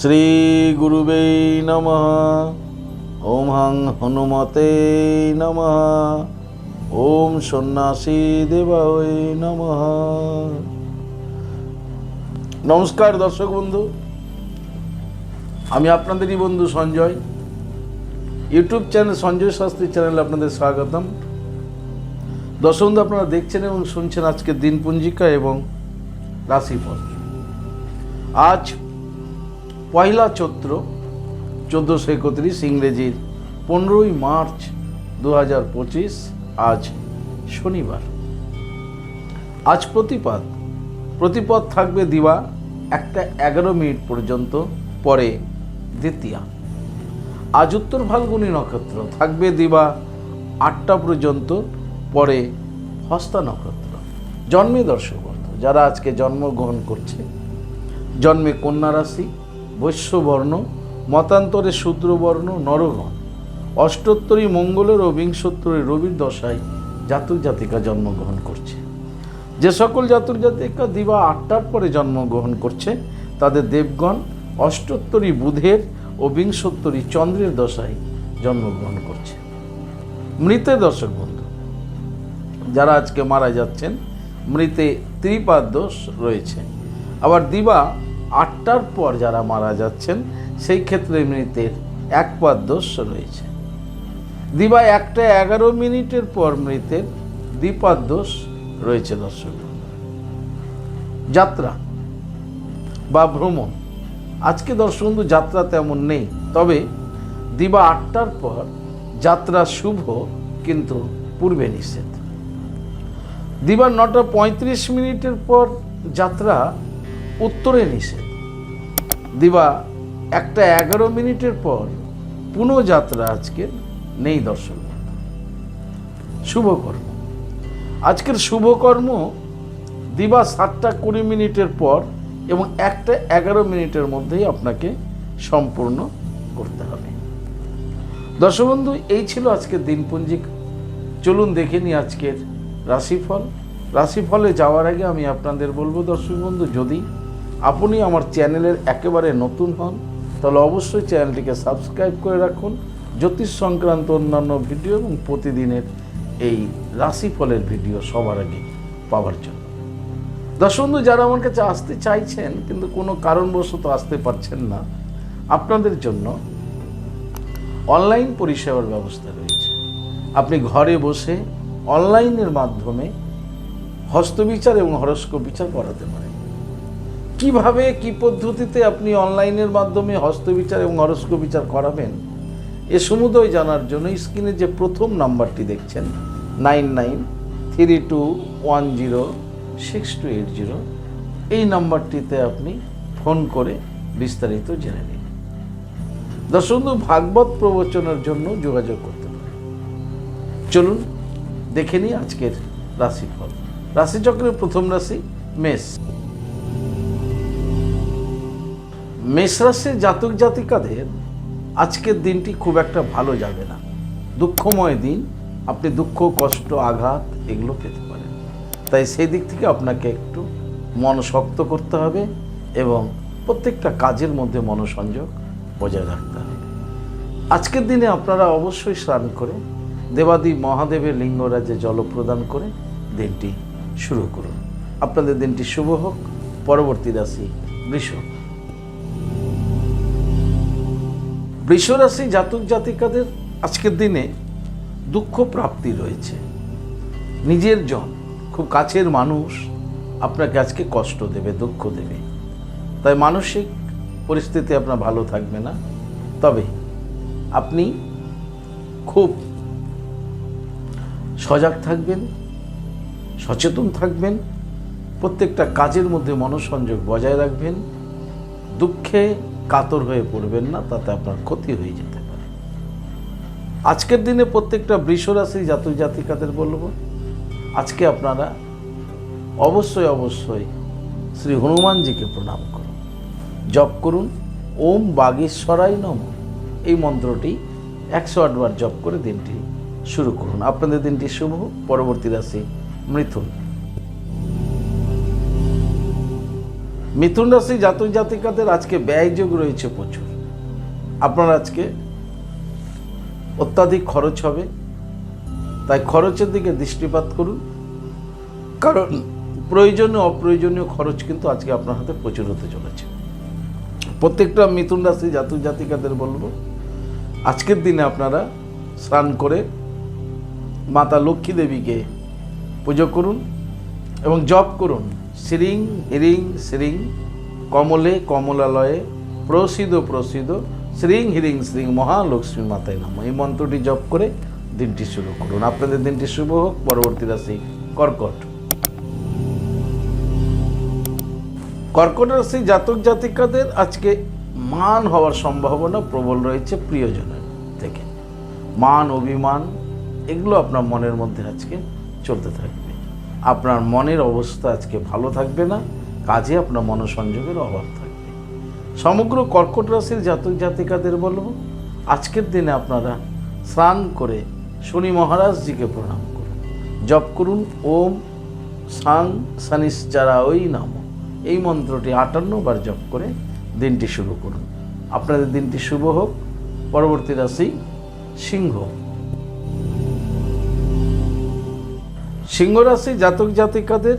শ্রীগুরুবে নমঃ। ওম হাং হনুমতে নমঃ। ওম সন্ন্যাসী দেবায় নমঃ। নমস্কার দর্শক বন্ধু, আমি আপনাদেরই বন্ধু সঞ্জয়। ইউটিউব চ্যানেল সঞ্জয় শাস্ত্রী চ্যানেলে আপনাদের স্বাগতম। দর্শক বন্ধু, আপনারা দেখছেন এবং শুনছেন আজকের দিনপঞ্জিকা এবং রাশিফল। আজ পয়লা চৈত্র চোদ্দোশো একত্রিশ ইংরেজির পনেরোই মার্চ দু হাজার পঁচিশ, আজ শনিবার। আজ প্রতিপাদ, প্রতিপদ থাকবে দিবা একটা এগারো মিনিট পর্যন্ত, পরে দ্বিতীয়া। আজ উত্তর ফাল্গুনী নক্ষত্র, থাকবে দিবা আটটা পর্যন্ত, পরে হস্তা নক্ষত্র। জন্মে দর্শক যারা আজকে জন্মগ্রহণ করছে, জন্মে কন্যা রাশি বৈশ্যবর্ণ, মতান্তরে শূদ্রবর্ণ, নরগণ। অষ্টোত্তরী মঙ্গলের ও বিংশোত্তরী রবির দশায় জাতক জাতিকা জন্মগ্রহণ করছে। যে সকল জাতক জাতিকা দিবা আটটার পরে জন্মগ্রহণ করছে, তাদের দেবগণ অষ্টোত্তরী বুধের ও বিংশোত্তরী চন্দ্রের দশায় জন্মগ্রহণ করছে। মৃতের দর্শক বন্ধু, যারা আজকে মারা যাচ্ছেন, মৃতে ত্রিপাদ দোষ রয়েছে। আবার দিবা আটটার পর যারা মারা যাচ্ছেন, সেই ক্ষেত্রে মৃতের এক দোষ রয়েছে। দিবা একটা এগারো মিনিটের পর মৃতের দোষ রয়েছে দর্শক। যাত্রা বা ভ্রমণ। আজকে দর্শক বন্ধু, যাত্রা তেমন নেই, তবে দিবা আটটার পর যাত্রা শুভ, কিন্তু পূর্বে নিষেধ। দিবা নটা পঁয়ত্রিশ মিনিটের পর যাত্রা উত্তরে নিষেধ। দিবা, একটা এগারো মিনিটের পর পুনঃ যাত্রা আজকের নেই দর্শন। শুভকর্ম। আজকের শুভকর্ম, দিবা সাতটা কুড়ি মিনিটের পর এবং একটা এগারো মিনিটের মধ্যেই আপনাকে সম্পূর্ণ করতে হবে। দর্শক বন্ধু এই ছিল আজকের দিনপঞ্জিক। চলুন দেখে নিই আজকের রাশিফল। রাশিফলে যাওয়ার আগে আমি আপনাদের বলব দর্শক বন্ধু যদি আপনি আমার চ্যানেলের একেবারে নতুন হন, তাহলে অবশ্যই চ্যানেলটিকে সাবস্ক্রাইব করে রাখুন। জ্যোতিষ সংক্রান্ত অন্যান্য ভিডিও এবং প্রতিদিনের এই রাশিফলের ভিডিও সবার আগে পাওয়ার জন্য। দর্শক বন্ধু, যারা আমার কাছে আসতে চাইছেন, কিন্তু কোনো কারণবশত আসতে পারছেন না, আপনাদের জন্য অনলাইন পরিষেবার ব্যবস্থা রয়েছে। আপনি ঘরে বসে অনলাইনের মাধ্যমে হস্তবিচার এবং হরস্ক বিচার করাতে পারেন। কীভাবে, কি পদ্ধতিতে আপনি অনলাইনের মাধ্যমে হস্তবিচার এবং অরস্ক বিচার করাবেন, এ সমুদয় জানার জন্য স্ক্রিনে যে প্রথম নাম্বারটি দেখছেন, nine nine three two one zero six two eight zero, এই নাম্বারটিতে আপনি ফোন করে বিস্তারিত জেনে নিন। দর্শক ভাগবত প্রবচনের জন্য যোগাযোগ করতে পারেন। চলুন, দেখে নিই আজকের রাশিফল। রাশিচক্রের প্রথম রাশি মেষ। মেষ রাশির জাতক জাতিকাদের আজকের দিনটি খুব একটা ভালো যাবে না। দুঃখময় দিন। আপনি দুঃখ, কষ্ট, আঘাত এগুলো পেতে পারেন। তাই সেই দিক থেকে আপনাকে একটু মন শক্ত করতে হবে এবং প্রত্যেকটা কাজের মধ্যে মনোসংযোগ বজায় রাখতে হবে। আজকের দিনে আপনারা অবশ্যই স্নান করে দেবাদি মহাদেবের লিঙ্গরাজে জল প্রদান করে দিনটি শুরু করুন। আপনাদের দিনটি শুভ হোক। পরবর্তী রাশি বৃষ বৃষ রাশি জাতক জাতিকাদের আজকের দিনে দুঃখ প্রাপ্তি রয়েছে। নিজের জন, খুব কাছের মানুষ আপনাকে আজকে কষ্ট দেবে, দুঃখ দেবে। তাই মানসিক পরিস্থিতি আপনার ভালো থাকবে না। তবে আপনি খুব সজাগ থাকবেন, সচেতন থাকবেন, প্রত্যেকটা কাজের মধ্যে মনোসংযোগ বজায় রাখবেন। দুঃখে কাতর হয়ে পড়বেন না, তাতে আপনার ক্ষতি হয়ে যেতে পারে। আজকের দিনে প্রত্যেকটা বৃষরাশি জাতক জাতিকাদের বলব, আজকে আপনারা অবশ্যই অবশ্যই শ্রী হনুমানজিকে প্রণাম করুন। জপ করুন, ওম বাগেশ্বরাই নম। এই মন্ত্রটি একশো আটবার জপ করে দিনটি শুরু করুন। আপনাদের দিনটি শুভ, পরবর্তী রাশি মিথুন। মিথুন রাশি জাতক জাতিকাদের আজকে ব্যয়যোগ রয়েছে প্রচুর। আপনার আজকে অত্যাধিক খরচ হবে। তাই খরচের দিকে দৃষ্টিপাত করুন। কারণ প্রয়োজনীয়, অপ্রয়োজনীয় খরচ কিন্তু আজকে আপনার হাতে প্রচুর হতে চলেছে। প্রত্যেকটা মিথুন রাশি জাতক জাতিকাদের বলব, আজকের দিনে আপনারা স্নান করে মাতা লক্ষ্মী দেবীকে পুজো করুন এবং জপ করুন। শ্রীং হিরিং শ্রীং কমলে কমলালয়ে প্রসিদ প্রসিদ শ্রীং হিরিং শ্রীং মহালক্ষ্মী মাতায় নাম। এই মন্ত্রটি জপ করে দিনটি শুরু করুন। আপনাদের দিনটি শুভ হোক। পরবর্তী রাশি কর্কট। কর্কট রাশি জাতক জাতিকাদের আজকে মান হওয়ার সম্ভাবনা প্রবল রয়েছে প্রিয়জনের থেকে। মান, অভিমান, এগুলো আপনার মনের মধ্যে আজকে চলতে থাকবে। আপনার মনের অবস্থা আজকে ভালো থাকবে না, কাজে আপনার মনোসংযোগের অভাব থাকবে। সমগ্র কর্কট রাশির জাতক জাতিকাদের বলব, আজকের দিনে আপনারা স্নান করে শনি মহারাজজিকে প্রণাম করুন। জপ করুন, ওম সাং সানিশ্চারা ওই নাম। এই মন্ত্রটি আটান্ন বার জপ করে দিনটি শুরু করুন। আপনাদের দিনটি শুভ হোক। পরবর্তী রাশি সিংহ। সিংহ রাশি জাতক জাতিকাদের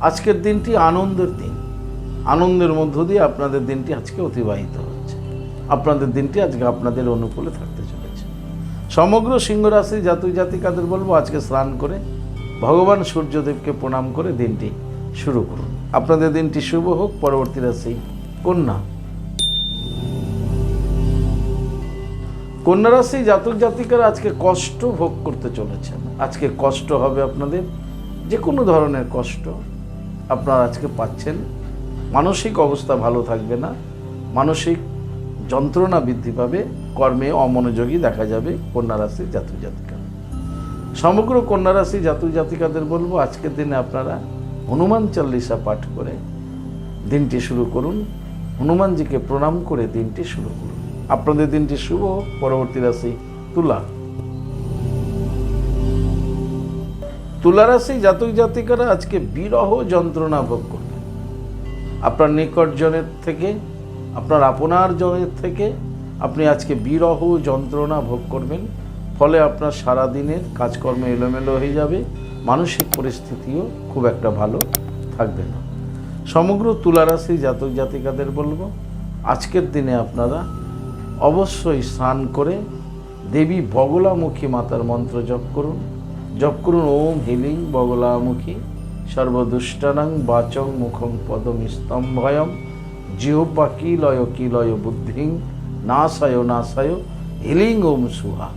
আজকের দিনটি আনন্দের দিন। আনন্দের মধ্য দিয়ে আপনাদের দিনটি আজকে অতিবাহিত হচ্ছে। আপনাদের দিনটি আজকে আপনাদের অনুকূলে থাকতে চলেছে। সমগ্র সিংহ রাশি জাতক জাতিকাদের বলব, আজকে স্নান করে ভগবান সূর্যদেবকে প্রণাম করে দিনটি শুরু করুন। আপনাদের দিনটি শুভ হোক, পরবর্তী রাশি কন্যা। কন্যা রাশি জাতক জাতিকারা আজকে কষ্ট ভোগ করতে চলেছেন। আজকে কষ্ট হবে আপনাদের যে কোনো ধরনের কষ্ট আপনারা আজকে পাচ্ছেন। মানসিক অবস্থা ভালো থাকবে না, মানসিক যন্ত্রণা বৃদ্ধি পাবে, কর্মে অমনোযোগী দেখা যাবে কন্যা রাশির জাতক জাতিকা। সমগ্র কন্যা রাশি জাতক জাতিকাদের বলব, আজকের দিনে আপনারা হনুমান চল্লিশা পাঠ করে দিনটি শুরু করুন। হনুমানজিকে প্রণাম করে দিনটি শুরু করুন। আপনাদের দিনটি শুভ। পরবর্তী রাশি তুলা। তুলা রাশি জাতক জাতিকারা আজকে বিরহ যন্ত্রণা ভোগ করবেন আপনার নিকটজনের থেকে, আপনার আপনার জনের থেকে আপনি আজকে বিরহ যন্ত্রণা ভোগ করবেন। ফলে আপনার সারা দিনের কাজকর্ম এলোমেলো হয়ে যাবে। মানসিক পরিস্থিতিও খুব একটা ভালো থাকবে না। সমগ্র তুলারাশি জাতক জাতিকাদের বলব, আজকের দিনে আপনারা অবশ্যই স্নান করে দেবী বগলামুখী মাতার মন্ত্র জপ করুন। জপ করুন, ওম হিলিং বগলামুখী, সর্বদুষ্টানাং বাচং মুখং পদম স্তম্ভয়ম জিহ্বা কিলয় কিলয় বুদ্ধিং, নাশায় নাশায়, হিলিং ওম সুহা।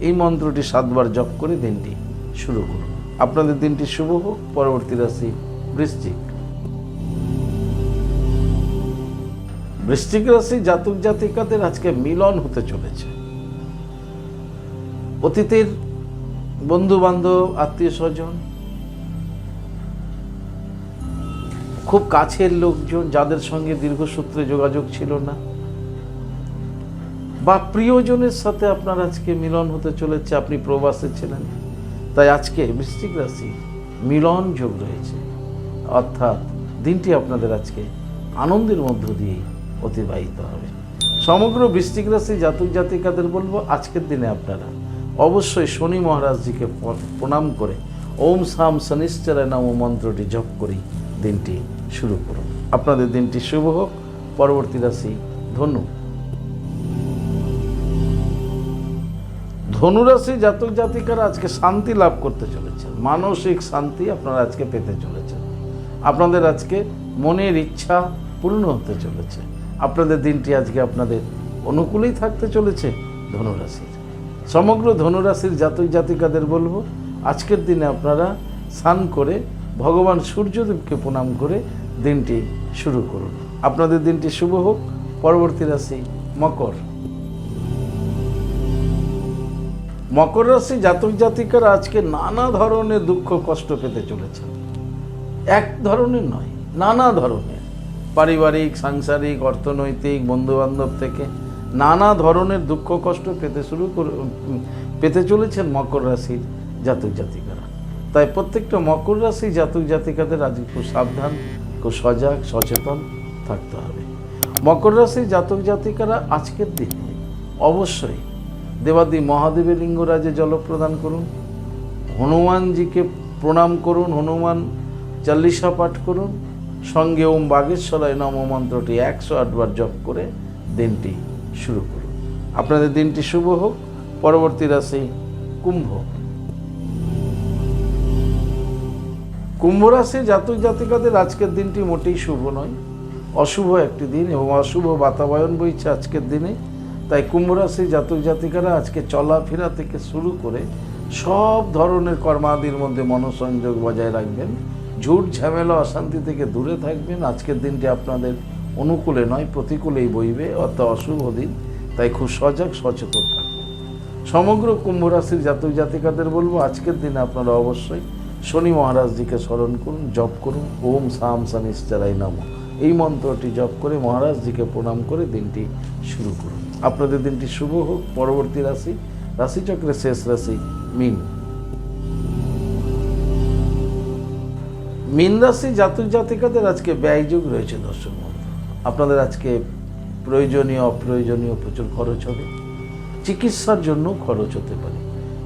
এই মন্ত্রটি সাতবার জপ করে দিনটি শুরু করুন। আপনাদের দিনটি শুভ হোক, পরবর্তী রাশি বৃশ্চিক। বৃশ্চিক রাশি জাতক জাতিকাদের আজকে মিলন হতে চলেছে। অতীতের বন্ধু বান্ধব আত্মীয় স্বজন, খুব কাছের লোকজন যাদের সঙ্গে দীর্ঘসূত্রে যোগাযোগ ছিল না, বা প্রিয়জনের সাথে আপনার আজকে মিলন হতে চলেছে, আপনি প্রবাসে ছিলেন, তাই আজকে বৃশ্চিক রাশি মিলন যোগ রয়েছে। অর্থাৎ দিনটি আপনাদের আজকে আনন্দের মধ্য দিয়ে অতিবাহিত হবে। সমগ্র বৃশ্চিক রাশি জাতক জাতিকাদের বলব, আজকের দিনে আপনারা অবশ্যই শনি মহারাজজিকে প্রণাম করে ওম সাম শনিশ্চরায় নাম মন্ত্রটি জপ করেই দিনটি শুরু করুন। আপনাদের দিনটি শুভ হোক, পরবর্তী রাশি ধনু। ধনুরাশি জাতক জাতিকারা আজকে শান্তি লাভ করতে চলেছেন। মানসিক শান্তি আপনারা আজকে পেতে চলেছেন। আপনাদের আজকে মনের ইচ্ছা পূর্ণ হতে চলেছে। আপনাদের দিনটি আজকে আপনাদের অনুকূলেই থাকতে চলেছে ধনুরাশির। সমগ্র ধনুরাশির জাতক জাতিকাদের বলব, আজকের দিনে আপনারা স্নান করে ভগবান সূর্যদেবকে প্রণাম করে দিনটি শুরু করুন। আপনাদের দিনটি শুভ হোক, পরবর্তী রাশি মকর। মকর রাশি জাতক জাতিকারা আজকে নানা ধরনের দুঃখ কষ্ট পেতে চলেছেন। এক ধরনের নয়, নানা ধরনের। পারিবারিক, সাংসারিক, অর্থনৈতিক, বন্ধুবান্ধব থেকে নানা ধরনের দুঃখ, কষ্ট পেতে শুরু করে পেতে চলেছেন মকর রাশির জাতক জাতিকারা। তাই প্রত্যেকটা মকর রাশি জাতক জাতিকাদের আজকে খুব সাবধান খুব সজাগ, সচেতন থাকতে হবে। মকর রাশির জাতক জাতিকারা আজকের দিনে অবশ্যই দেবাদি মহাদেবের লিঙ্গরাজে জল প্রদান করুন, হনুমানজিকে প্রণাম করুন, হনুমান চাল্লিশা পাঠ করুন সঙ্গে ওম বাগেশ্বরায় নম মন্ত্রটি একশো আটবার জপ করে দিনটি শুরু করুন। আপনাদের দিনটি শুভ হোক, পরবর্তী রাশি কুম্ভ। কুম্ভ রাশি জাতক জাতিকাদের আজকের দিনটি মোটেই শুভ নয়, অশুভ একটি দিন এবং অশুভ বাতাবরণ বইছে আজকের দিনে। তাই কুম্ভ রাশি জাতক জাতিকারা আজকে চলাফেরা থেকে শুরু করে সব ধরনের কর্মাদির মধ্যে মনোসংযোগ বজায় রাখবেন। ঝুট ঝামেলা অশান্তি থেকে দূরে থাকবেন। আজকের দিনটি আপনাদের অনুকূলে নয়, প্রতিকূলেই বইবে। অর্থাৎ অশুভ দিন। তাই খুব সজাগ, সচেতন থাকবেন। সমগ্র কুম্ভ রাশির জাতক জাতিকাদের বলব, আজকের দিনে আপনারা অবশ্যই শনি মহারাজজিকে স্মরণ করুন, জপ করুন। ওম সাম শনিশ্চারাই নাম। এই মন্ত্রটি জপ করে মহারাজজিকে প্রণাম করে দিনটি শুরু করুন। আপনাদের দিনটি শুভ হোক। পরবর্তী রাশি, রাশিচক্রের শেষ রাশি, মিন। মিন রাশি জাতক জাতিকাদের আজকে ব্যয়যোগ রয়েছে দর্শক বন্ধু। আপনাদের আজকে প্রয়োজনীয়, অপ্রয়োজনীয় প্রচুর খরচ হবে। চিকিৎসার জন্য খরচ হতে পারে।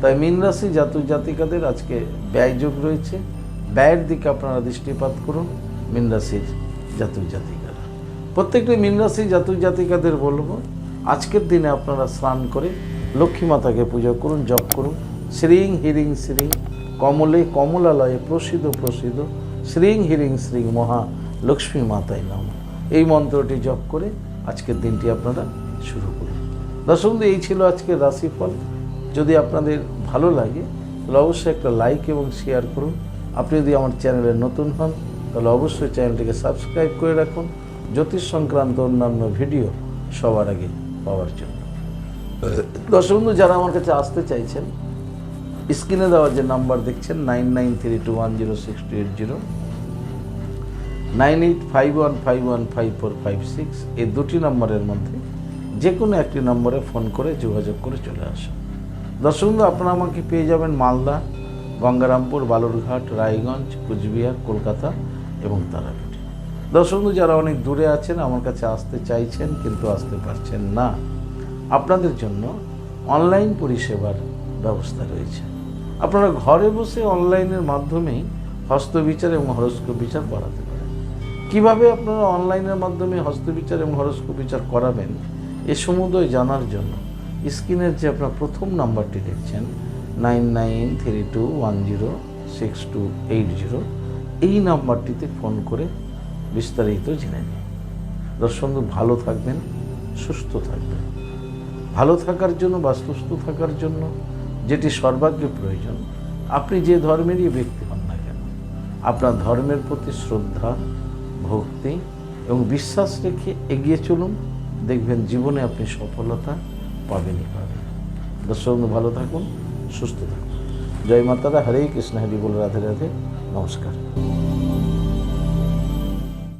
তাই মীন রাশি জাতক জাতিকাদের আজকে ব্যয়যোগ রয়েছে। ব্যয়ের দিকে আপনারা দৃষ্টিপাত করুন মীন রাশির জাতক জাতিকারা। প্রত্যেকটি মীন রাশি জাতক জাতিকাদের বলব, আজকের দিনে আপনারা স্নান করে লক্ষ্মী মাতাকে পুজো করুন, জপ করুন। শ্রীং হিরিং শ্রীং, কমলে কমলালয়ে প্রসিদ্ধ প্রসিদ্ধ শ্রীং হিরিং শ্রীং মহা লক্ষ্মী মাতায় নাম। এই মন্ত্রটি জপ করে আজকের দিনটি আপনারা শুরু করুন। দর্শক এই ছিল আজকের রাশিফল। যদি আপনাদের ভালো লাগে, তাহলে অবশ্যই একটা লাইক এবং শেয়ার করুন। আপনি যদি আমার চ্যানেলে নতুন হন, তাহলে অবশ্যই চ্যানেলটিকে সাবস্ক্রাইব করে রাখুন। জ্যোতিষ সংক্রান্ত অন্যান্য ভিডিও সবার আগে পাওয়ার জন্য। দর্শক যারা আমার কাছে আসতে চাইছেন স্ক্রিনে দেওয়া যে নাম্বার দেখছেন nine nine three two one zero six two eight zero nine eight five one five one five four five six এই দুটি নম্বরের মধ্যে যে কোনো একটি নম্বরে ফোন করে যোগাযোগ করে চলে আসুন। দর্শক আপনারা আমাকে পেয়ে যাবেন মালদা, গঙ্গারামপুর, বালুরঘাট, রায়গঞ্জ, কুচবিহার, কলকাতা এবং তারাপীঠ। দর্শক যারা অনেক দূরে আছেন, আমার কাছে আসতে চাইছেন কিন্তু আসতে পারছেন না, আপনাদের জন্য অনলাইন পরিষেবার ব্যবস্থা রয়েছে। আপনারা ঘরে বসে অনলাইনের মাধ্যমেই হস্তবিচার এবং হরস্কোপ বিচার করাতে পারেন। কীভাবে আপনারা অনলাইনের মাধ্যমে হস্তবিচার এবং হরস্কোপ বিচার করাবেন, এ সমুদয় জানার জন্য স্ক্রিনের যে আপনার প্রথম নাম্বারটি দেখছেন, nine nine three two one zero six two eight zero, এই নাম্বারটিতে ফোন করে বিস্তারিত জেনে নিন। দর্শক ভালো থাকবেন, সুস্থ থাকবেন। ভালো থাকার জন্য বা সুস্থ থাকার জন্য যেটি সর্বাগ্রে প্রয়োজন, আপনি যে ধর্মেরই ব্যক্তি হন না কেন, আপনার ধর্মের প্রতি শ্রদ্ধা, ভক্তি এবং বিশ্বাস রেখে এগিয়ে চলুন, দেখবেন জীবনে আপনি সফলতা পাবেনই পাবেন। দর্শক, ভালো থাকুন, সুস্থ থাকুন। জয় মাতারা, হরে কৃষ্ণ, হরি বল, রাধে রাধে, নমস্কার।